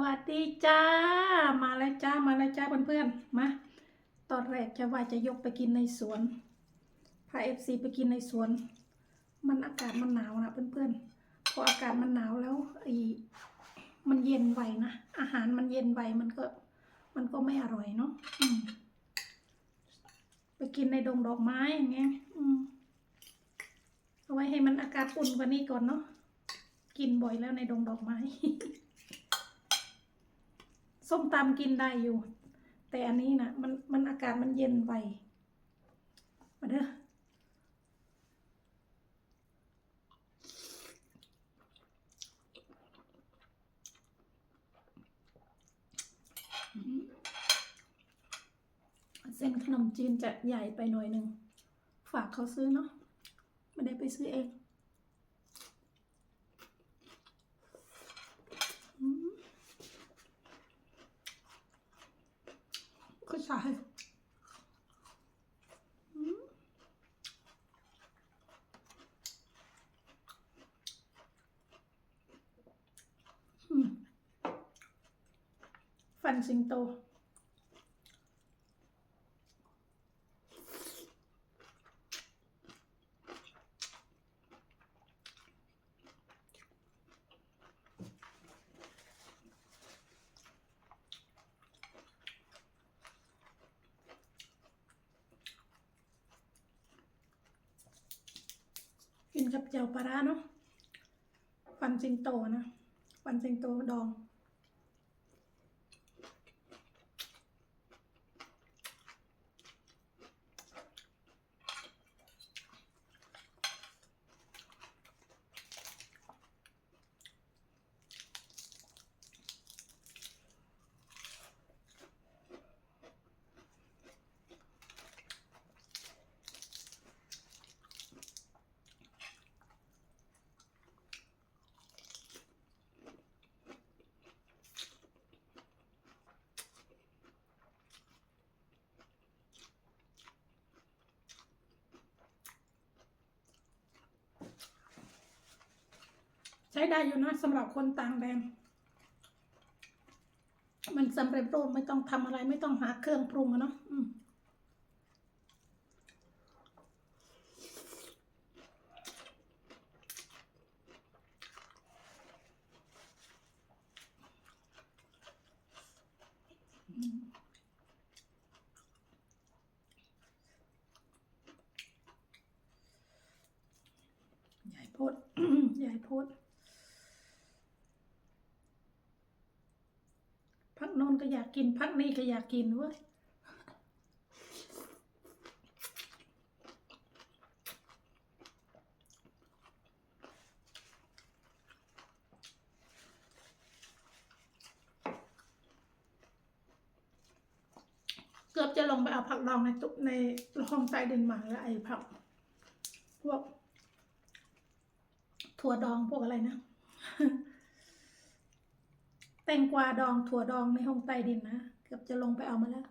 สวัสดีจ้า มาแล้วจ้า มาแล้วจ้าเพื่อนๆ มา ตอนแรกจะว่าจะยกไปกินในสวน พาเอฟซีไปกินในสวน มันอากาศมันหนาวนะเพื่อนๆ พออากาศมันหนาวแล้วไอ้มันเย็นไวนะ อาหารมันเย็นไวมันก็ มันก็ไม่อร่อยเนาะอืมไปกินในดงดอกไม้อย่างเงี้ยอืมเอาไว้ให้มันอากาศอุ่นกว่านี้ก่อนเนาะ กินบ่อยแล้วในดงดอกไม้ ส้มตำกินได้อยู่ แต่อันนี้นะมันมันอากาศมันเย็นไปมาเด้อเส้นขนมจีนจะใหญ่ไปหน่อยหนึ่ง ฝากเขาซื้อเนาะไม่ได้ไปซื้อเองอืม ก็ใช่อืมอืม กินกับเจียวปลาร้าเนาะฟันสิงโตนะฟันสิงโตดอง ช้ได้อยู่นะสำหรับคนต่างแดน มันสำเร็จรูปไม่ต้องทำอะไรไม่ต้องหาเครื่องปรุงอะเนาะอืมอืมใหญ่โพด ใหญ่โพด พั ก็อยากกินพักนี้ก็อยากกินเว้ยเกือบจะลงไปเอาผักดองในตุในห้องใต้ดินมาแล้วไอ้ผัก พวก ถั่วดองพวกอะไรนะ แตงกวาดองถั่วดองในห้องใต้ดินนะ เกือบจะลงไปเอามาแล้ว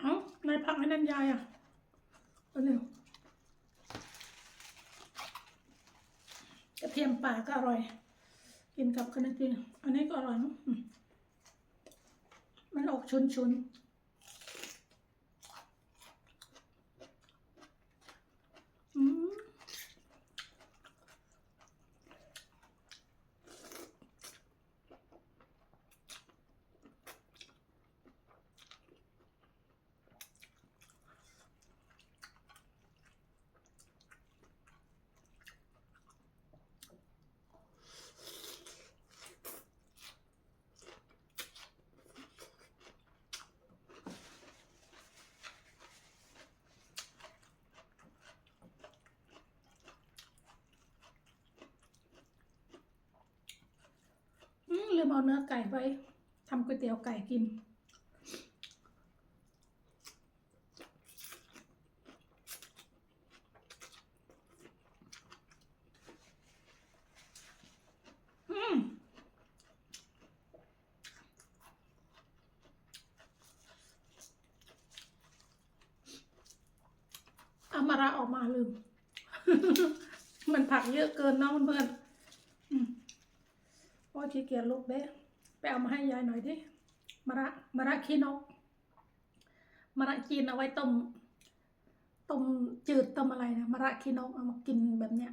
เอ้า นายพักให้นั่นยายอะเอาเร็ว กระเทียมป่าก็อร่อย กินกับขนมจีนอันนี้ก็อร่อยเนอะอืมมันออกชุนชุน เอาเนื้อไก่ไว้ทำก๋วยเตี๋ยวไก่กิน อามาราออกมาลืม มันผักเยอะเกินเนาะเพื่อนๆ พ่อขี้เกียจลุกเด้ไปเอามาให้ยายหน่อยดิมะระมะระขี้นกมะระกินเอาไว้ต้มต้มจืดต้มอะไรนะมะระขี้นกเอามากินแบบเนี้ย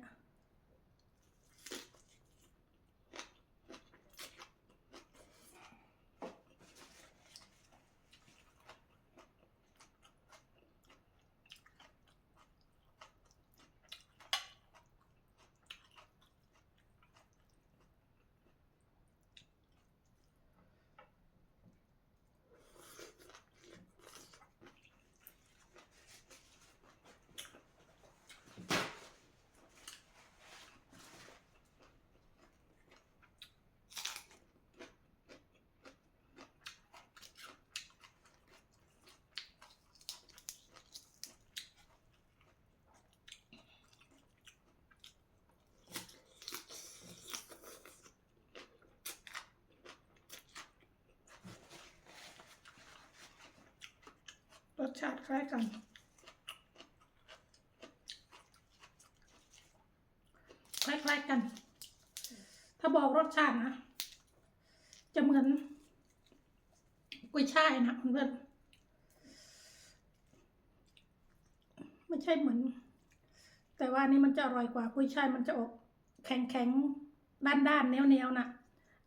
ชาติคล้ายกัน คล้ายๆกัน ถ้าบอกรสชาตินะ จะเหมือนกุ้ยช่ายนะเพื่อนไม่ใช่เหมือน แต่ว่านี่มันจะอร่อยกว่ากุ้ยช่ายมันจะออกแข็งๆด้านๆเหนียวๆนะ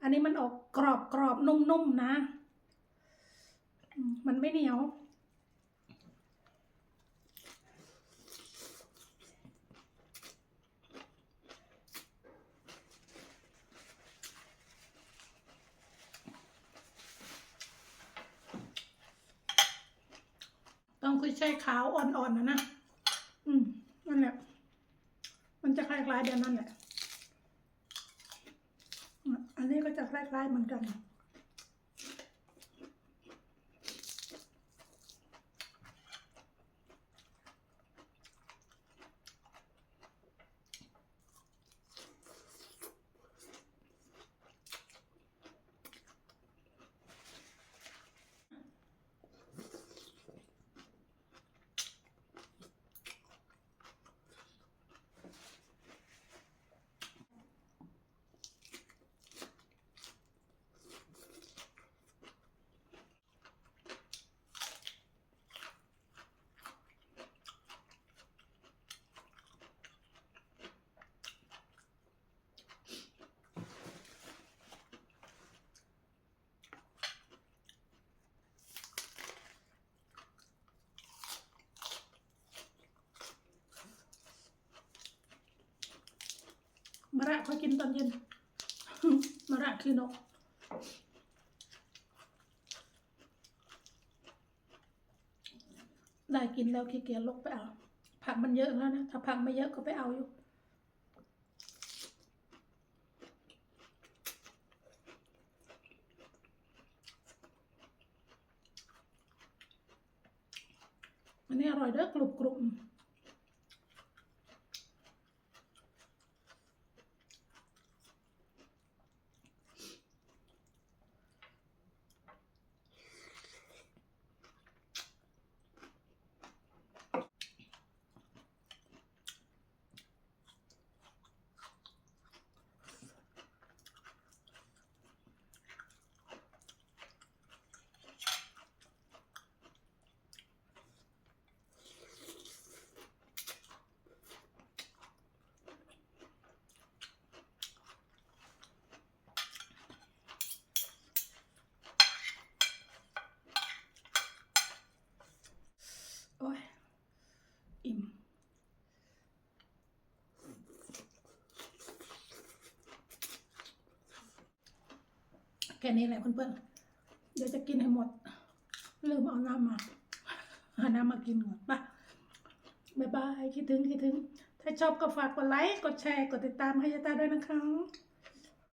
อันนี้มันออกกรอบๆนุ่มๆนะ มันไม่เหนียว ยช่ายขาวอ่อนๆนะนะ อืม นั่นแหละ มันจะคล้ายๆเดียวนั่นแหละอะอันนี้ก็จะคล้ายๆเหมือนกัน มะ ระเขากินตอนเย็นมะระคือนกได้กินแล้วขี้เกียจลกไปเอา ผักมันเยอะแล้วนะ ถ้าผักไม่เยอะก็ไปเอาอยู่อันนี้อร่อยเด้อกรุบกรุบ โอ้ย อิ่ม แค่นี้แหละเพื่อนๆ เดี๋ยวจะกินให้หมด ลืมเอาน้ำมา หาน้ำมากินก่อนไปบ๊ายบาย คิดถึง คิดถึง ถ้าชอบก็ฝากกดไลค์ กดแชร์ กดติดตามให้ยาตาด้วยนะคะ